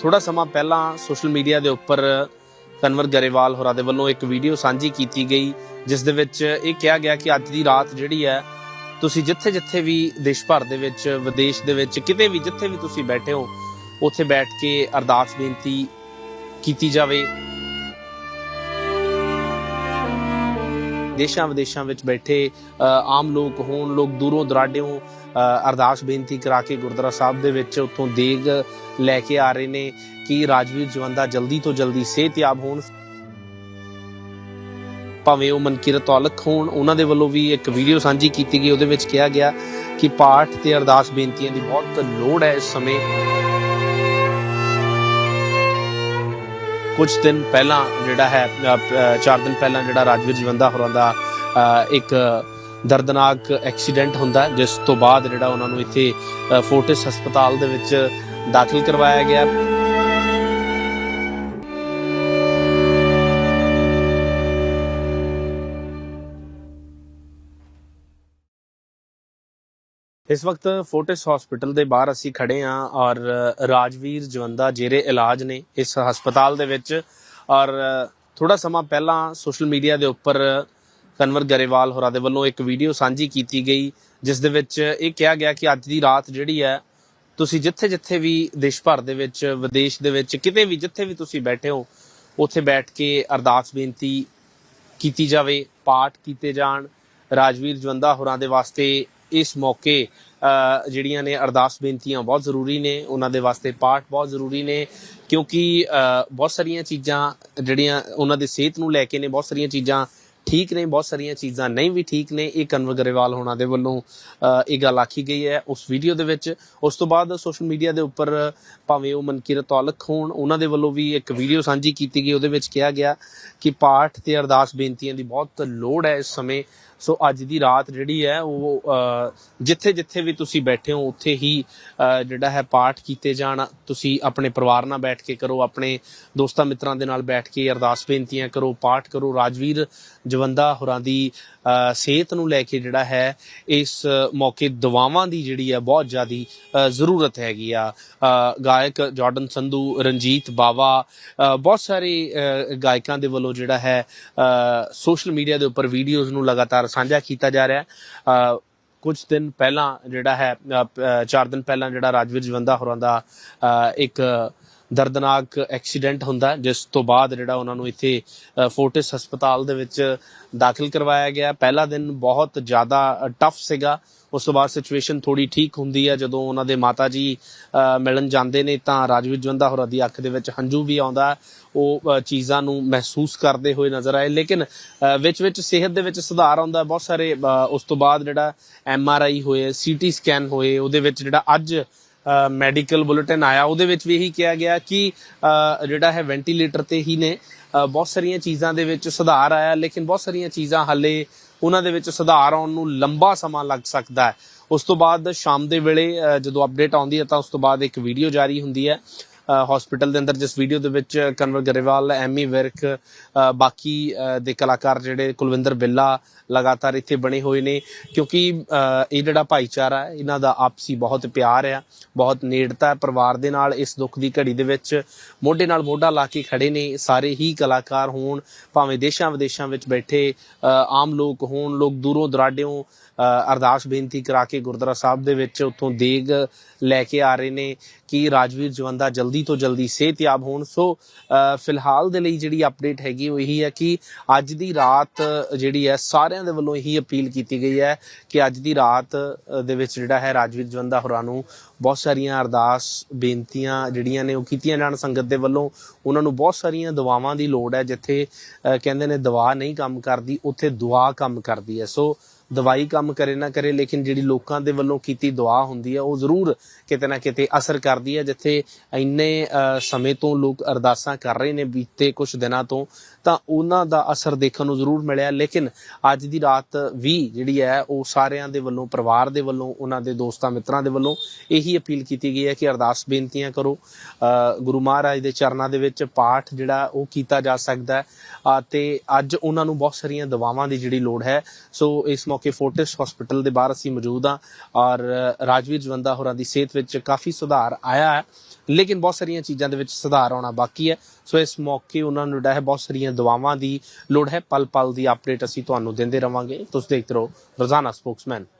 ਥੋੜਾ ਸਮਾਂ ਪਹਿਲਾਂ ਸੋਸ਼ਲ ਮੀਡੀਆ ਦੇ ਉੱਪਰ ਕਨਵਰ ਗਰੇਵਾਲ ਹੋਰਾਂ ਦੇ ਵੱਲੋਂ ਇੱਕ ਵੀਡੀਓ ਸਾਂਝੀ ਕੀਤੀ ਗਈ, ਜਿਸ ਦੇ ਵਿੱਚ ਇਹ ਕਿਹਾ ਗਿਆ ਕਿ ਅੱਜ ਦੀ ਰਾਤ ਜਿਹੜੀ ਹੈ, ਤੁਸੀਂ ਜਿੱਥੇ ਜਿੱਥੇ ਵੀ ਦੇਸ਼ ਭਰ ਦੇ ਵਿੱਚ, ਵਿਦੇਸ਼ ਦੇ ਵਿੱਚ, ਕਿਤੇ ਵੀ ਜਿੱਥੇ ਵੀ ਤੁਸੀਂ ਬੈਠੇ ਹੋ, ਉੱਥੇ ਬੈਠ ਕੇ ਅਰਦਾਸ ਬੇਨਤੀ ਕੀਤੀ ਜਾਵੇ। ਦੇਸ਼ਾਂ ਵਿਦੇਸ਼ਾਂ ਵਿੱਚ ਬੈਠੇ ਅ, ਆਮ ਲੋਕ ਹੋਣ ਲੋਕ ਦੂਰੋਂ ਦਰਾਡਿਓਂ ਅ, ਅਰਦਾਸ ਬੇਨਤੀ ਕਰਾ ਕੇ ਗੁਰਦੁਆਰਾ ਸਾਹਿਬ ਦੇ ਵਿੱਚ ਉੱਥੋਂ ਦੇਗ ਲੈ ਕੇ ਆ ਰਹੇ ਨੇ ਕਿ ਰਾਜਵੀਰ ਜਵੰਦਾ ਜਲਦੀ ਤੋਂ ਜਲਦੀ ਸਿਹਤਯਾਬ ਹੋਣ। ਭਾਵੇਂ ਉਹ ਮਨਕੀਰਤ ਔਲਖ ਹੋਣ ਉਹਨਾਂ ਦੇ ਵੱਲੋਂ ਵੀ ਇੱਕ ਵੀਡੀਓ ਸਾਂਝੀ ਕੀਤੀ ਗਈ ਉਹਦੇ ਵਿੱਚ ਕਿਹਾ ਗਿਆ ਕਿ ਪਾਠ ਤੇ ਅਰਦਾਸ ਬੇਨਤੀਆਂ ਦੀ ਬਹੁਤ ਲੋੜ ਹੈ ਇਸ ਸਮੇਂ। ਕੁਝ ਦਿਨ ਪਹਿਲਾਂ ਜਿਹੜਾ ਹੈ 4 ਦਿਨ ਪਹਿਲਾਂ ਜਿਹੜਾ ਰਾਜਵੀਰ ਜਵੰਦਾ ਹੋਰਾਂ ਦਾ ਇੱਕ ਦਰਦਨਾਕ ਐਕਸੀਡੈਂਟ ਹੁੰਦਾ ਜਿਸ ਤੋਂ ਬਾਅਦ ਜਿਹੜਾ ਉਹਨਾਂ ਨੂੰ ਇੱਥੇ ਫੋਰਟਿਸ ਹਸਪਤਾਲ ਦੇ ਵਿੱਚ ਦਾਖਲ ਕਰਵਾਇਆ ਗਿਆ। ਇਸ ਵਕਤ ਫੋਰਟਿਸ ਹਸਪੀਟਲ ਦੇ ਬਾਹਰ ਅਸੀਂ ਖੜੇ ਹਾਂ ਔਰ ਰਾਜਵੀਰ ਜਵੰਦਾ ਜੇਰੇ ਇਲਾਜ ਨੇ ਇਸ ਹਸਪਤਾਲ ਦੇ ਵਿੱਚ, ਔਰ ਥੋੜਾ ਸਮਾਂ ਪਹਿਲਾਂ ਸੋਸ਼ਲ ਮੀਡੀਆ ਦੇ ਉੱਪਰ ਕਨਵਰ ਗਰੇਵਾਲ ਹੋਰਾਂ ਦੇ ਵੱਲੋਂ ਇੱਕ ਵੀਡੀਓ ਸਾਂਝੀ ਕੀਤੀ ਗਈ, ਜਿਸ ਦੇ ਵਿੱਚ ਇਹ ਕਿਹਾ ਗਿਆ ਕਿ ਅੱਜ ਦੀ ਰਾਤ ਜਿਹੜੀ ਹੈ, ਤੁਸੀਂ ਜਿੱਥੇ ਜਿੱਥੇ ਵੀ ਦੇਸ਼ ਭਰ ਦੇ ਵਿੱਚ, ਵਿਦੇਸ਼ ਦੇ ਵਿੱਚ, ਕਿਤੇ ਵੀ ਜਿੱਥੇ ਵੀ ਤੁਸੀਂ ਬੈਠੇ ਹੋ, ਉੱਥੇ ਬੈਠ ਕੇ ਅਰਦਾਸ ਬੇਨਤੀ ਕੀਤੀ ਜਾਵੇ, ਪਾਠ ਕੀਤੇ ਜਾਣ। ਰਾਜਵੀਰ ਜਵੰਦਾ ਹੋਰਾਂ ਦੇ ਵਾਸਤੇ ਇਸ ਮੌਕੇ ਜਿਹੜੀਆਂ ਨੇ ਅਰਦਾਸ ਬੇਨਤੀਆਂ ਬਹੁਤ ਜ਼ਰੂਰੀ ਨੇ, ਉਹਨਾਂ ਦੇ ਵਾਸਤੇ ਪਾਠ ਬਹੁਤ ਜ਼ਰੂਰੀ ਨੇ, ਕਿਉਂਕਿ ਬਹੁਤ ਸਾਰੀਆਂ ਚੀਜ਼ਾਂ ਜਿਹੜੀਆਂ ਉਹਨਾਂ ਦੇ ਸਿਹਤ ਨੂੰ ਲੈ ਕੇ ਨੇ, ਬਹੁਤ ਸਾਰੀਆਂ ਚੀਜ਼ਾਂ ਠੀਕ ਨੇ, ਬਹੁਤ ਸਾਰੀਆਂ ਚੀਜ਼ਾਂ ਨਹੀਂ ਵੀ ਠੀਕ ਨੇ, ਇਹ ਕਨਵਰ ਗਰੇਵਾਲ ਹੋਣਾ ਦੇ ਵੱਲੋਂ ਇਹ ਗੱਲ ਆਖੀ ਗਈ ਹੈ ਉਸ ਵੀਡੀਓ ਦੇ ਵਿੱਚ। ਉਸ ਤੋਂ ਬਾਅਦ ਸੋਸ਼ਲ ਮੀਡੀਆ ਦੇ ਉੱਪਰ, ਭਾਵੇਂ ਉਹ ਮਨਕੀਰਤ ਔਲਖ ਹੋਣ, ਉਹਨਾਂ ਦੇ ਵੱਲੋਂ ਵੀ ਇੱਕ ਵੀਡੀਓ ਸਾਂਝੀ ਕੀਤੀ ਗਈ, ਉਹਦੇ ਵਿੱਚ ਕਿਹਾ ਗਿਆ ਕਿ ਪਾਠ ਤੇ ਅਰਦਾਸ ਬੇਨਤੀਆਂ ਦੀ ਬਹੁਤ ਲੋੜ ਹੈ ਇਸ ਸਮੇਂ। ਸੋ ਅੱਜ ਦੀ ਰਾਤ ਜਿਹੜੀ ਹੈ, ਉਹ ਜਿੱਥੇ ਜਿੱਥੇ ਵੀ ਤੁਸੀਂ ਬੈਠੇ ਹੋ, ਉੱਥੇ ਹੀ ਜਿਹੜਾ ਹੈ ਪਾਠ ਕੀਤੇ ਜਾਣ। ਤੁਸੀਂ ਆਪਣੇ ਪਰਿਵਾਰ ਨਾਲ ਬੈਠ ਕੇ ਕਰੋ, ਆਪਣੇ ਦੋਸਤਾਂ ਮਿੱਤਰਾਂ ਦੇ ਨਾਲ ਬੈਠ ਕੇ ਅਰਦਾਸ ਬੇਨਤੀਆਂ ਕਰੋ, ਪਾਠ ਕਰੋ। ਰਾਜਵੀਰ ਜਵੰਦਾ ਹੋਰਾਂ ਦੀ ਸਿਹਤ ਨੂੰ ਲੈ ਕੇ ਜਿਹੜਾ ਹੈ, ਇਸ ਮੌਕੇ ਦਵਾਵਾਂ ਦੀ ਜਿਹੜੀ ਹੈ ਬਹੁਤ ਜ਼ਿਆਦੀ ਜ਼ਰੂਰਤ ਹੈਗੀ ਆ। ਗਾਇਕ ਜਾਰਡਨ ਸੰਧੂ, ਰਣਜੀਤ ਬਾਵਾ ਬਹੁਤ ਸਾਰੇ ਗਾਇਕਾਂ ਦੇ ਵੱਲੋਂ ਜਿਹੜਾ ਹੈ ਸੋਸ਼ਲ ਮੀਡੀਆ ਦੇ ਉੱਪਰ ਵੀਡੀਓਜ਼ ਨੂੰ ਲਗਾਤਾਰ ਸਾਂਝਾ ਕੀਤਾ ਜਾ ਰਿਹਾ ਹੈ। ਕੁਝ ਦਿਨ ਪਹਿਲਾਂ ਜਿਹੜਾ ਹੈ 4 ਦਿਨ ਪਹਿਲਾਂ ਜਿਹੜਾ ਰਾਜਵੀਰ ਜਵੰਦਾ ਹੋਰਾਂ ਦਾ ਇੱਕ ਦਰਦਨਾਕ ਐਕਸੀਡੈਂਟ ਹੁੰਦਾ ਜਿਸ ਤੋਂ ਬਾਅਦ ਜਿਹੜਾ ਉਹਨਾਂ ਨੂੰ ਇੱਥੇ ਫੋਰਟਿਸ ਹਸਪਤਾਲ ਦੇ ਵਿੱਚ ਦਾਖਲ ਕਰਵਾਇਆ ਗਿਆ। ਪਹਿਲਾ ਦਿਨ ਬਹੁਤ ਜ਼ਿਆਦਾ ਟਫ ਸੀਗਾ। ਉਸ ਤੋਂ ਬਾਅਦ ਸਿਚੁਏਸ਼ਨ ਥੋੜੀ ਠੀਕ ਹੁੰਦੀ ਹੈ। ਜਦੋਂ ਉਹਨਾਂ ਦੇ ਮਾਤਾ ਜੀ ਮਿਲਣ ਜਾਂਦੇ ਨੇ, ਤਾਂ ਰਾਜਵੀਰ ਜਵੰਦਾ ਹੋਰਾਂ ਦੀ ਅੱਖ ਦੇ ਵਿੱਚ ਹੰਝੂ ਵੀ ਆਉਂਦਾ ਉਹ ਚੀਜ਼ਾਂ ਨੂੰ ਮਹਿਸੂਸ ਕਰਦੇ ਹੋਏ ਨਜ਼ਰ ਆਏ। ਲੇਕਿਨ ਵਿੱਚ ਵਿੱਚ ਸਿਹਤ ਦੇ ਵਿੱਚ ਸੁਧਾਰ ਆਉਂਦਾ ਬਹੁਤ ਸਾਰੇ ਉਸ ਤੋਂ ਬਾਅਦ ਜਿਹੜਾ ਐਮ ਆਰ ਆਈ ਹੋਏ ਸੀਟੀ ਸਕੈਨ ਹੋਏ, ਉਹਦੇ ਵਿੱਚ ਜਿਹੜਾ ਅੱਜ ਮੈਡੀਕਲ ਬੁਲੇਟਿਨ ਆਇਆ, ਉਹਦੇ ਵਿੱਚ ਵੀ ਇਹੀ ਕਿਹਾ ਗਿਆ ਕਿ ਜਿਹੜਾ ਹੈ ਵੈਂਟੀਲੇਟਰ ਤੇ ਹੀ ਨੇ ਬਹੁਤ ਸਾਰੀਆਂ ਚੀਜ਼ਾਂ ਦੇ ਵਿੱਚ ਸੁਧਾਰ ਆਇਆ, ਲੇਕਿਨ ਬਹੁਤ ਸਾਰੀਆਂ ਚੀਜ਼ਾਂ ਹਾਲੇ ਉਹਨਾਂ ਦੇ ਵਿੱਚ ਸੁਧਾਰ ਆਉਣ ਨੂੰ ਲੰਬਾ ਸਮਾਂ ਲੱਗ ਸਕਦਾ ਹੈ। ਉਸ ਤੋਂ ਬਾਅਦ ਸ਼ਾਮ ਦੇ ਵੇਲੇ ਜਦੋਂ ਅਪਡੇਟ ਆਉਂਦੀ ਹੈ ਤਾਂ ਉਸ ਤੋਂ ਬਾਅਦ ਇੱਕ ਵੀਡੀਓ ਜਾਰੀ ਹੁੰਦੀ ਹੈ। ਹਸਪੀਟਲ ਦੇ ਅੰਦਰ ਜਿਸ ਵੀਡੀਓ ਦੇ ਵਿੱਚ ਕਨਵਰ ਗਰੇਵਾਲ, ਐਮੀ ਵਿਰਕ ਬਾਕੀ ਦੇ ਕਲਾਕਾਰ ਜਿਹੜੇ ਕੁਲਵਿੰਦਰ ਬਿੱਲਾ ਲਗਾਤਾਰ ਇੱਥੇ ਬਣੇ ਹੋਏ ਨੇ, ਕਿਉਂਕਿ ਇਹ ਜਿਹੜਾ ਭਾਈਚਾਰਾ ਹੈ, ਇਹਨਾਂ ਦਾ ਆਪਸੀ ਬਹੁਤ ਪਿਆਰ ਆ, ਬਹੁਤ ਨੇੜਤਾ ਹੈ ਪਰਿਵਾਰ ਦੇ ਨਾਲ, ਇਸ ਦੁੱਖ ਦੀ ਘੜੀ ਦੇ ਵਿੱਚ ਮੋਢੇ ਨਾਲ ਮੋਢਾ ਲਾ ਕੇ ਖੜੇ ਨੇ, ਸਾਰੇ ਹੀ ਕਲਾਕਾਰ ਹੋਣ, ਭਾਵੇਂ ਦੇਸ਼ਾਂ ਵਿਦੇਸ਼ਾਂ ਵਿੱਚ ਬੈਠੇ ਆਮ ਲੋਕ ਹੋਣ, ਲੋਕ ਦੂਰੋਂ ਦਰਾਡਿਓਂ ਅਰਦਾਸ ਬੇਨਤੀ ਕਰਾ ਕੇ ਗੁਰਦੁਆਰਾ ਸਾਹਿਬ ਦੇ ਵਿੱਚ ਉੱਥੋਂ ਦੇਗ ਲੈ ਕੇ ਆ ਰਹੇ ਨੇ, ਕਿ ਰਾਜਵੀਰ ਜਵੰਦਾ ਜਲਦੀ ਤੋਂ ਜਲਦੀ ਸਿਹਤਯਾਬ ਹੋਣ। ਸੋ ਅ, ਫਿਲਹਾਲ ਦੇ ਲਈ ਜਿਹੜੀ ਅਪਡੇਟ ਹੈਗੀ ਉਹ ਇਹੀ ਹੈ ਕਿ ਅੱਜ ਦੀ ਰਾਤ ਜਿਹੜੀ ਹੈ ਸਾਰਿਆਂ ਦੇ ਵੱਲੋਂ ਇਹੀ ਅਪੀਲ ਕੀਤੀ ਗਈ ਹੈ ਕਿ ਅੱਜ ਦੀ ਰਾਤ ਦੇ ਵਿੱਚ ਜਿਹੜਾ ਹੈ ਰਾਜਵੀਰ ਜਵੰਦਾ ਹੋਰਾਂ ਨੂੰ ਬਹੁਤ ਸਾਰੀਆਂ ਅਰਦਾਸ ਬੇਨਤੀਆਂ ਜਿਹੜੀਆਂ ਨੇ ਉਹ ਕੀਤੀਆਂ ਜਾਣ ਸੰਗਤ ਦੇ ਵੱਲੋਂ। ਉਹਨਾਂ ਨੂੰ ਬਹੁਤ ਸਾਰੀਆਂ ਦੁਆਵਾਂ ਦੀ ਲੋੜ ਹੈ। ਜਿੱਥੇ ਅ, ਕਹਿੰਦੇ ਨੇ ਦਵਾ ਨਹੀਂ ਕੰਮ ਕਰਦੀ ਉੱਥੇ ਦੁਆ ਕੰਮ ਕਰਦੀ ਹੈ। ਸੋ ਦਵਾਈ ਕੰਮ ਕਰੇ ਨਾ ਕਰੇ, ਲੇਕਿਨ ਜਿਹੜੀ ਲੋਕਾਂ ਦੇ ਵੱਲੋਂ ਕੀਤੀ ਦੁਆ ਹੁੰਦੀ ਹੈ, ਉਹ ਜ਼ਰੂਰ ਕਿਤੇ ਨਾ ਕਿਤੇ ਅਸਰ ਕਰਦੀ ਹੈ। ਜਿੱਥੇ ਇੰਨੇ ਸਮੇਂ ਤੋਂ ਲੋਕ ਅਰਦਾਸਾਂ ਕਰ ਰਹੇ ਨੇ ਬੀਤੇ ਕੁਝ ਦਿਨਾਂ ਤੋਂ, ਤਾਂ ਉਹਨਾਂ ਦਾ ਅਸਰ ਦੇਖਣ ਨੂੰ ਜ਼ਰੂਰ ਮਿਲਿਆ। ਲੇਕਿਨ ਅੱਜ ਦੀ ਰਾਤ ਵੀ ਜਿਹੜੀ ਹੈ, ਉਹ ਸਾਰਿਆਂ ਦੇ ਵੱਲੋਂ, ਪਰਿਵਾਰ ਦੇ ਵੱਲੋਂ, ਉਹਨਾਂ ਦੇ ਦੋਸਤਾਂ, ਮਿੱਤਰਾਂ ਦੇ ਵੱਲੋਂ ਇਹੀ ਅਪੀਲ ਕੀਤੀ ਗਈ ਹੈ ਕਿ ਅਰਦਾਸ ਬੇਨਤੀਆਂ ਕਰੋ। ਗੁਰੂ ਮਹਾਰਾਜ ਦੇ ਚਰਨਾਂ ਦੇ ਵਿੱਚ ਪਾਠ ਜਿਹੜਾ, ਉਹ ਕੀਤਾ ਜਾ ਸਕਦਾ ਹੈ। ਤੇ ਅੱਜ ਉਹਨਾਂ ਨੂੰ ਬਹੁਤ ਸਾਰੀਆਂ ਦਵਾਵਾਂ ਦੀ ਜਿਹੜੀ ਲੋੜ ਹੈ। ਸੋ ਇਸ ਮੌਕੇ ਫੋਰਟਿਸ ਹਸਪੀਟਲ ਦੇ ਬਾਹਰ ਅਸੀਂ ਮੌਜੂਦ ਹਾਂ ਔਰ ਰਾਜਵੀਰ ਜਵੰਦਾ ਹੋਰਾਂ ਦੀ ਸਿਹਤ ਵਿੱਚ ਕਾਫੀ ਸੁਧਾਰ ਆਇਆ ਹੈ, ਲੇਕਿਨ ਬਹੁਤ ਸਾਰੀਆਂ ਚੀਜ਼ਾਂ ਦੇ ਵਿੱਚ ਸੁਧਾਰ ਆਉਣਾ ਬਾਕੀ ਹੈ। ਸੋ ਇਸ ਮੌਕੇ ਉਹਨਾਂ ਨੂੰ ਜਿਹੜਾ ਹੈ ਬਹੁਤ ਸਾਰੀਆਂ ਦਵਾਵਾਂ ਦੀ ਲੋੜ ਹੈ। ਪਲ ਪਲ ਦੀ ਅਪਡੇਟ ਅਸੀਂ ਤੁਹਾਨੂੰ ਦਿੰਦੇ ਰਵਾਂਗੇ। ਤੁਸੀਂ ਦੇਖਦੇ ਰਹੋ ਰੋਜ਼ਾਨਾ ਸਪੋਕਸਮੈਨ।